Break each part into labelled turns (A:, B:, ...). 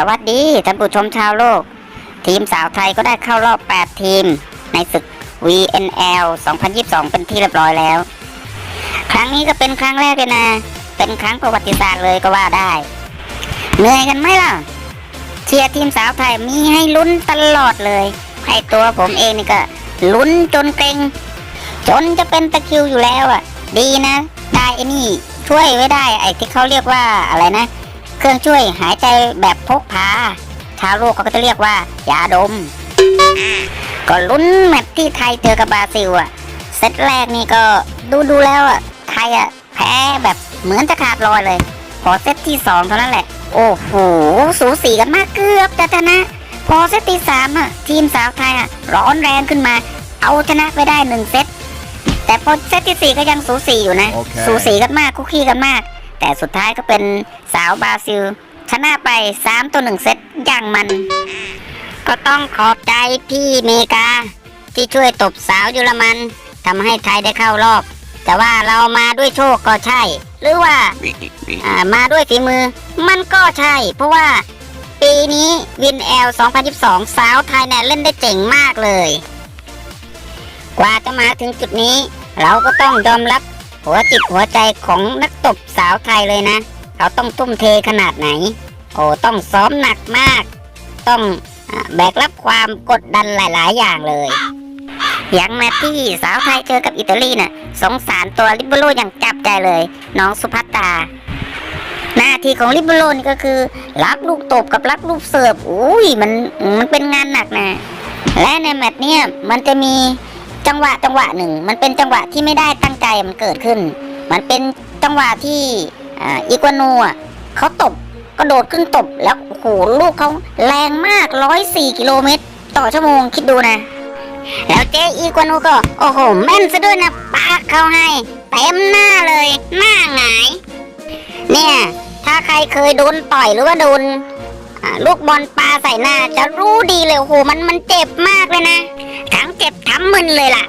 A: สวัสดีท่านผู้ชมชาวโลก ทีมสาวไทยก็ได้เข้ารอบ 8 ทีม ในศึก VNL 2022 เป็นที่เรียบร้อยแล้ว ครั้งนี้ก็เป็นครั้งแรกเลยนะ เป็นครั้งประวัติศาสตร์เลยก็ว่าได้ เหนื่อยกันไหมล่ะ เชียร์ทีมสาวไทยมีให้ลุ้นตลอดเลย ให้ตัวผมเองนี่ก็ลุ้นจนเกรงจนจะเป็นตะคิวอยู่แล้วอะ ดีนะ ได้ไอ้นี่ ช่วยไว้ได้ไอ้ที่เขาเรียกว่าอะไรนะ เครื่องช่วยหายใจแบบพกพาชาวโลกเขาก็จะเรียกว่ายาดม ก็ลุ้นแมตช์ที่ไทยเจอกับบราซิลอะเซตแรกนี่ก็ดูดูแล้วอะไทยอะแพ้แบบเหมือนจะขาดลอยเลย พอเซตที่สองเท่านั้นแหละ โอ้โห สูสีกันมากเกือบจะชนะ พอเซตที่สามอะทีมสาวไทยอะร้อนแรงขึ้นมา เอาชนะไปได้หนึ่งเซตแต่พอเซตที่สี่ก็ยังสูสีอยู่นะ
B: โอเค
A: สูสีกันมากคุกคีกันมาก แต่สุดท้ายก็เป็นสาวบราซิล ชนะไป 3 ตัวหนึ่งเซตอย่างมัน ก็ต้องขอบใจพี่เมกา ที่ช่วยตบสาวเยอรมันทำให้ไทยได้เข้ารอบ แต่ว่าเรามาด้วยโชคก็ใช่ หรือว่าอ่ามาด้วยฝีมือ มันก็ใช่ เพราะว่าปีนี้วินแอล 2022 สาวไทยเนี่ยเล่นได้เจ๋งมากเลย กว่าจะมาถึงจุดนี้ เราก็ต้องยอมรับ หัวจิตหัวใจของนักตบสาวไทยเลยนะ เขาต้องทุ่มเทขนาดไหน โอ้ต้องซ้อมหนักมาก ต้องอแบกรับความกดดันหลาย ๆ อย่างเลยอย่างแมตที่สาวไทยเจอกับอิตาลีน่ะสงสารตัวลิเบโรอย่างจับใจเลย น้องสุภัตตา หน้าที่ของลิเบโรนี่ก็คือ รับลูกตบกับรับลูกเสิร์ฟอุ้ยมันมันเป็นงานหนักนะ และในแมตช์เนี้ยมันจะมี จังหวะจังหวะหนึ่ง มันเป็นจังหวะที่ไม่ได้ตั้งใจมันเกิดขึ้น มันเป็นจังหวะที่อีกวโนอะเขาตบกระโดดขึ้นตบแล้วโอ้โหลูกเขาแรงมากร้อยสี่กิโลเมตร ต่อชั่วโมงคิดดูนะ แล้วเจอีกวโนก็ โอ้โห แม่นซะด้วยนะปากเขาให้เต็มหน้าเลยหน้าหงาย เนี่ย ถ้าใครเคยโดนต่อยหรือว่าโดนลูกบอลปลาใส่หน้าจะรู้ดีเลยโอ้โหมันมันเจ็บมากเลยนะ เลยล่ะ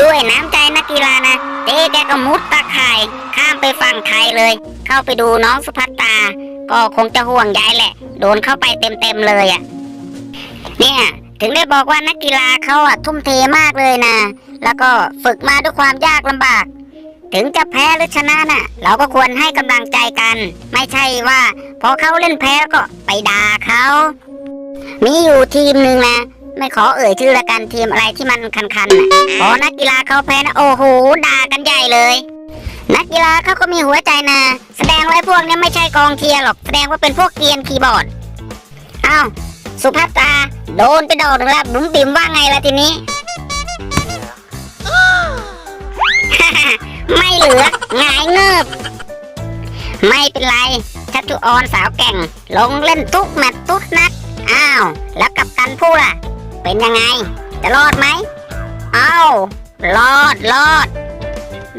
A: ด้วยน้ำใจนักกีฬานะเจ๊แกก็มุดตะข่ายข้ามไปฝั่งไทยเลย เข้าไปดูน้องสุภัตตา ก็คงจะห่วงใยแหละ โดนเข้าไปเต็มๆเลยอะ่ะ เนี่ย ถึงได้บอกว่านักกีฬาเขาอะทุ่มเทมากเลยนะ แล้วก็ฝึกมาด้วยความยากลำบากถึงจะแพ้หรือชนะน่ะ เราก็ควรให้กำลังใจกัน ไม่ใช่ว่า พอเขาเล่นแพ้แล้วก็ไปด่าเขา มีอยู่ทีมหนึ่งนะ ไม่ขอเอ่ยชื่อละกันทีมอะไรที่มันคันๆน่ะพอนักกีฬาเขาแพ้นะโอ้โหด่ากันใหญ่เลย นักกีฬาเขาก็มีหัวใจนะ แสดงไว้พวกนี้ไม่ใช่กองเชียร์หรอกแสดงว่าเป็นพวกเกียนคีย์บอร์ดอ้าวสุภัตตาโดนไปดอกนึงแล้วบุ๋มบิ๋มว่าไงล่ะทีนี้ ไม่เหลือหงายเงืบไม่เป็นไรชัตุออนสาวแก่ง ลงเล่นทุกแมตช์ทุกนัด อ้าว แล้วกับตันผู้ล่ะ เป็นยังไง จะรอดไหม เอารอดรอด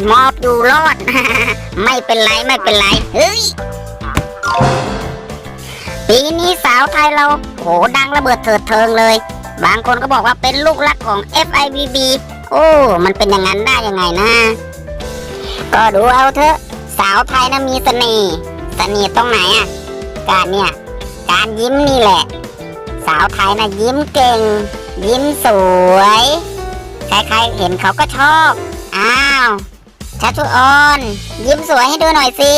A: มอบอยู่รอด ไม่เป็นไรไม่เป็นไร เฮ้ย ปีนี้สาวไทยเราโหดังระเบิดเถิดเทิงเลย บางคนก็บอกว่าเป็นลูกรักของ FIVB โอ้ มันเป็นอย่างนั้นได้ยังไงนะ ก็ดูเอาเถอะ สาวไทยนะมีเสน่ห์ เสน่ห์ตรงไหนอะ การเนี่ย การยิ้มนี่แหละ สาวไทยนะยิ้มเก่ง ยิ้มสวยใครๆเห็นเขาก็ชอบ อ้าวชัชุออน ยิ้มสวยให้ดูหน่อยสิ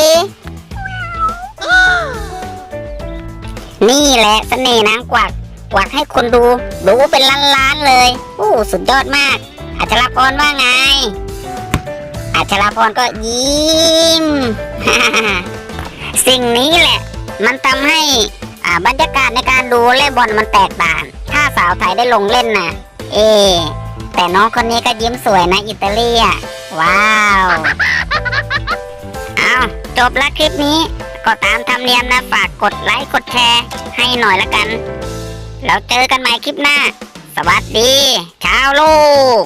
A: นี่แหละเสน่ห์นางกวักกวักให้คนดู ดูเป็นล้านๆเลยอู้สุดยอดมาก อัชราพรว่าไง อัชราพรก็ยิ้ม สิ่งนี้แหละ มันทำให้ บรรยากาศในการดูเล่นบอลมันแตกต่าง ถ้าสาวไทยได้ลงเล่นนะเอ แต่น้องคนนี้ก็ยิ้มสวยนะอิตาลีอะว้าว เอาจบล้วคลิปนี้ ก็ตามธรรมเนียมนะฝากกดไลค์กดแชร์ให้หน่อยละกัน แล้วเจอกันใหม่คลิปหน้า สวัสดี ชาวโลก